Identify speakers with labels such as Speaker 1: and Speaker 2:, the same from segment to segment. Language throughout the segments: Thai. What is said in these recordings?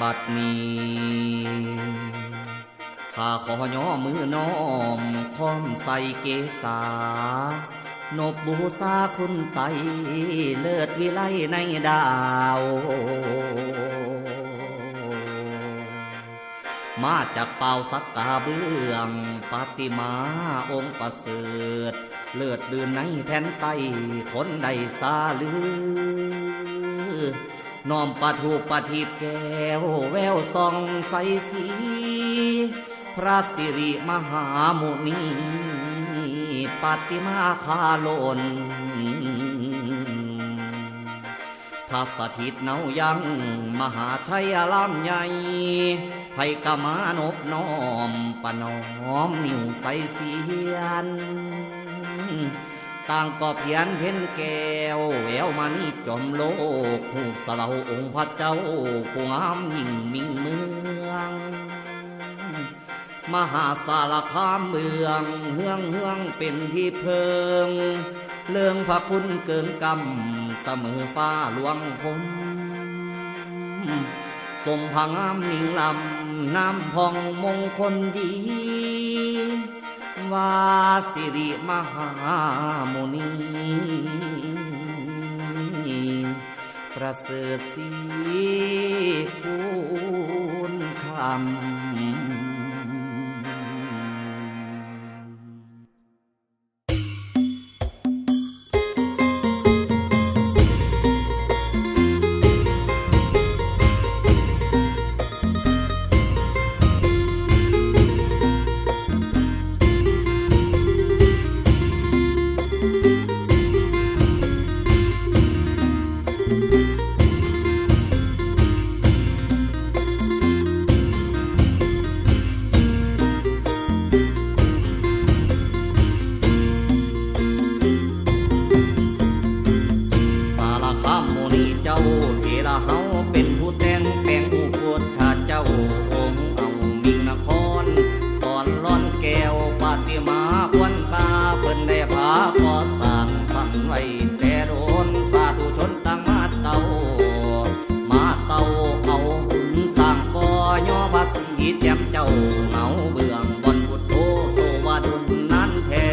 Speaker 1: บัดนี้ข้าขอย่อมือน้อมค้อมใส่เกษานบบูซาคุณไตเลิศวิไลในดาว มาจากเป่าสักกาเบื้องปาติมาองค์ประเสริฐ เลือดดื่นในแผ่นไตคนใดซาลือ น้อมปะถูกปะทีบแก้วแววส่องใสสี พระสิริมหามุนีปาติมาคาลนถ้าสถิตเนายังมหาชัยอามใหญ่ไพกมานบน้อมปะน้อม นิ้วใสเสียน ต่างก็เพียนเพ่นแก้วแววมานี่จอมโลกหูสลาองค์พระเจ้าผู้งามยิ่งมิ่งเมือง มหาสารคามเมือง เฮืองเฮืองเป็นที่เพิงเรื่องพระคุณเกินกำเสมอฟ้าหลวงผมทรงพังามนิ่งลำน้ำพองมงคลดี วาสิริมหาโมนีประเสริฐสีคุณคำ แต่โดนสาธุชนต่างมาเตามาเตาเอาบุญสร้างก่อย่อบาสีแจ่มเจ้าเหงาเบื้องบนพุทโธโสวาดุลนั้นแท้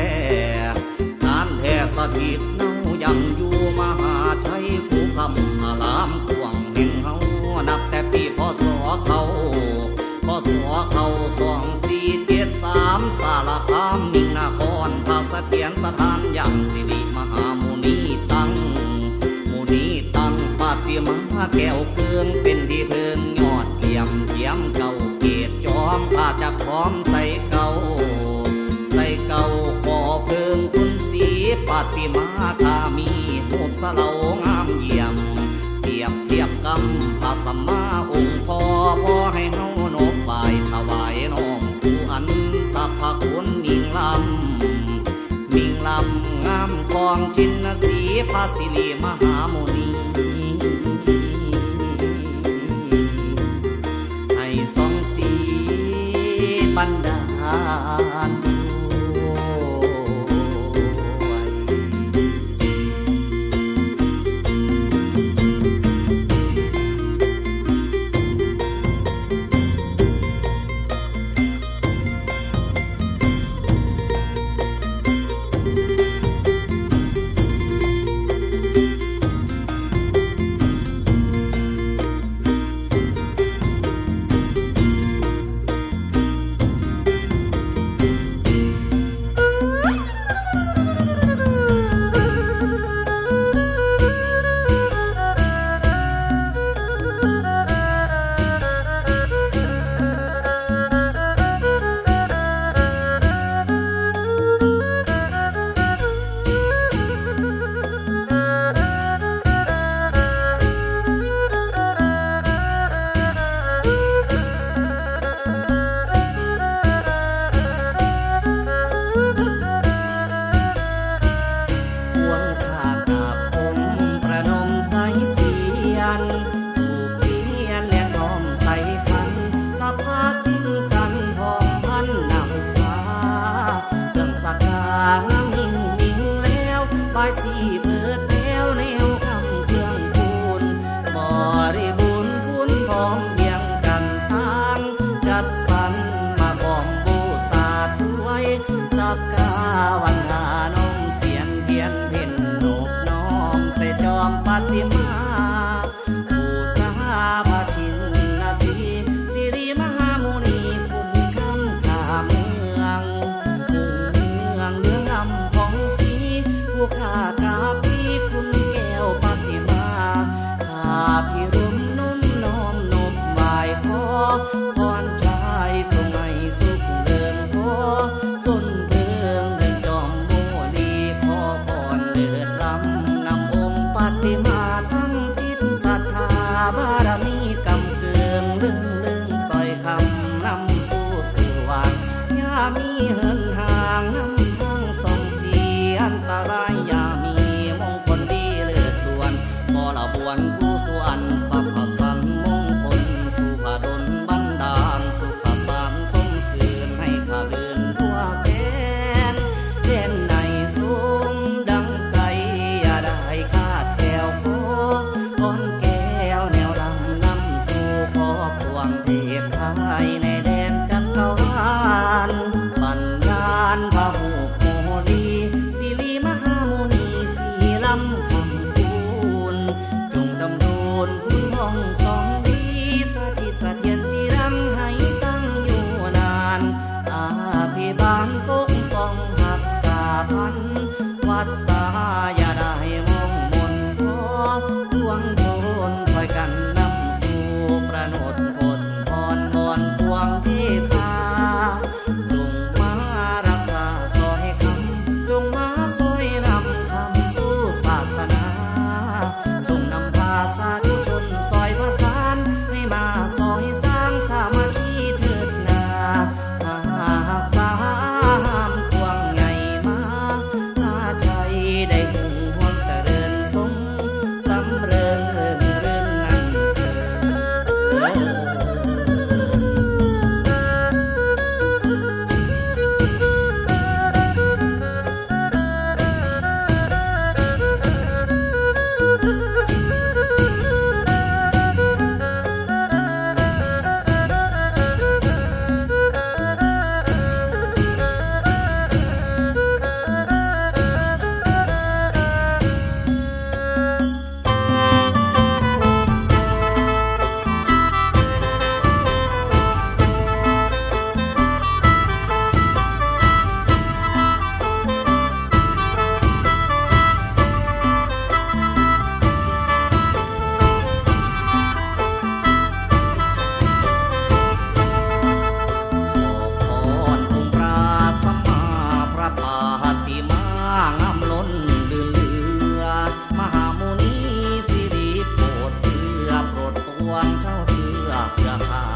Speaker 1: นานแท้สถิตเนายังอยู่มหาชัยผู้คำอารามกวงแห่งเฮานับแต่ปีพศเขาพศเขาสองสี่เจ็ดสามสารคามมิ่งนครพาสเสถียรสถานยังสิ แก้วเกืองเป็นที่เพิงยอดเยี่ยมเยี่ยมเก่าเกตจอมพาจากพร้อมใส่เก่า ใส่เก่าขอเพิ่งคุณสีปาติมาคามีรูปสเลางามเยี่ยม เทียบเทียบกำพระสัมมาองค์พ่อพ่อให้เฮานบไหวายถวายน้อมสู่อันสัพพคุณมิ่งลำมิ่งลำงามของชินสีพระสิริมหาโมนีายสี ค่ากาพี่คุณแก้วปฏิมาถ้าพี่รุมนุ่มน้อมนบหมายพอพรชายสมัยสุขเดินพอสนเรื่องเดินจอมโมลีขอพรเลิดล้ำนำองค์ปฏิมา not เจ้าเสื้อเพื่า